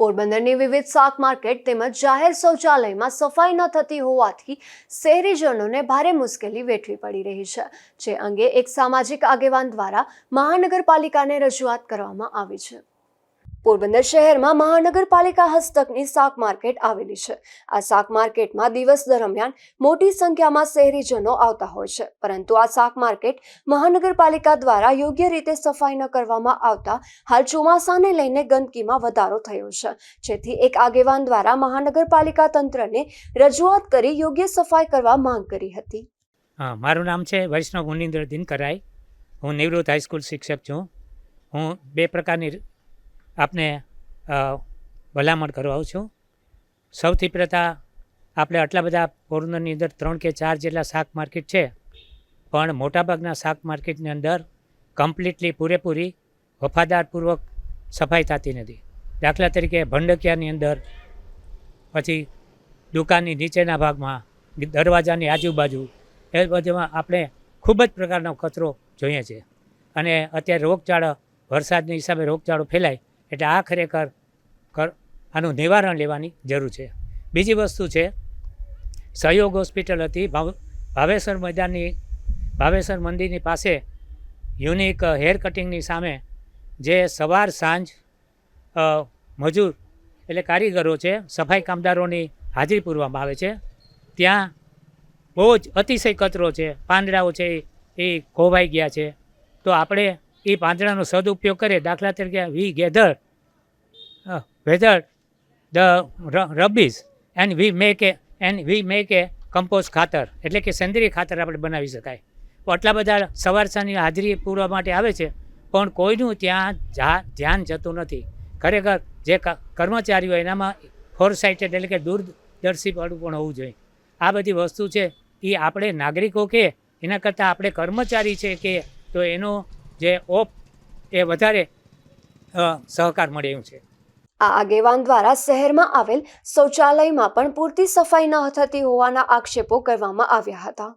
પોરબંદરની વિવિધ શાક માર્કેટ તેમજ જાહેર શૌચાલયમાં સફાઈ ન થતી હોવાથી શહેરીજનોને ભારે મુશ્કેલી વેઠવી પડી રહી છે, જે અંગે એક સામાજિક આગેવાન દ્વારા મહાનગરપાલિકાને રજૂઆત કરવામાં આવી છે. પોરબંદર શહેરમાં મહાનગરપાલિકા હસ્તકની શાક માર્કેટ આવેલી છે. આ શાક માર્કેટમાં દિવસ દરમિયાન મોટી સંખ્યામાં શહેરીજનો આવતા હોય છે. પરંતુ આ શાક માર્કેટ મહાનગરપાલિકા દ્વારા યોગ્ય રીતે સફાઈ ન કરવામાં આવતા હાલ ચોમાસાને લઈને ગંદકીમાં વધારો થયો છે. જેથી એક આગેવાન દ્વારા મહાનગરપાલિકા તંત્રને રજૂઆત કરી યોગ્ય સફાઈ કરવા માંગ કરી હતી. હા, મારું નામ છે વૈષ્ણવ ગુનિન્દ્ર દિનકરાય હું નિવૃત્ત હાઈસ્કૂલ શિક્ષક છું. હું બે પ્રકારની આપને ભલામણ કરવા આવું છું. સૌથી પ્રથા, આપણે આટલા બધા પોરબંદરની અંદર ત્રણ કે ચાર જેટલા શાક માર્કેટ છે, પણ મોટાભાગના શાક માર્કેટની અંદર કમ્પ્લીટલી પૂરેપૂરી, વફાદારપૂર્વક સફાઈ થતી નથી. દાખલા તરીકે ભંડકિયાની અંદર, પછી દુકાનની નીચેના ભાગમાં, દરવાજાની આજુબાજુ, એ બધામાં આપણે ખૂબ જ પ્રકારનો કચરો જોઈએ છે. અને અત્યારે રોગચાળો, વરસાદની હિસાબે રોગચાળો ફેલાય એટલે આ ખરેખર આનું નિવારણ લેવાની જરૂર છે. બીજી વસ્તુ છે, સહયોગ હોસ્પિટલ હતી. ભાવ ભાવેસર મેદાનની ભાવેશ્વર મંદિરની પાસે યુનિક હેર કટિંગની સામે જે સવાર સાંજ મજૂર એટલે કારીગરો છે, સફાઈ કામદારોની હાજરી પૂરવામાં આવે છે. ત્યાં બહુ જ અતિશય કચરો છે. પાંદડાઓ છે એ ખોવાઈ ગયા છે. તો આપણે એ પાંદડાનો સદુપયોગ કરીએ દાખલા તરીકે we gather weather, the rubbish and we make a and we make a compost ખાતર. એટલે કે સેન્દ્રિય ખાતર આપણે બનાવી શકાય. આટલા બધા સવાર સાંજની હાજરી પૂરવા માટે આવે છે, પણ કોઈનું ત્યાં જા- ધ્યાન જતું નથી. ખરેખર જે કર્મચારીઓ એનામાં ફોરસાઇટેડ એટલે કે દૂરદર્શીપણું પણ હોવું જોઈએ. આ બધી વસ્તુ છે એ આપણે નાગરિકો કે, એના કરતાં આપણે કર્મચારી છે કે, તો એનો જે ઓપ એ વધારે સહકાર મળે છે. આ આગેવાન દ્વારા શહેરમાં આવેલ શૌચાલયમાં પણ પૂરતી સફાઈ ન થતી હોવાના આક્ષેપો કરવામાં આવ્યા હતા.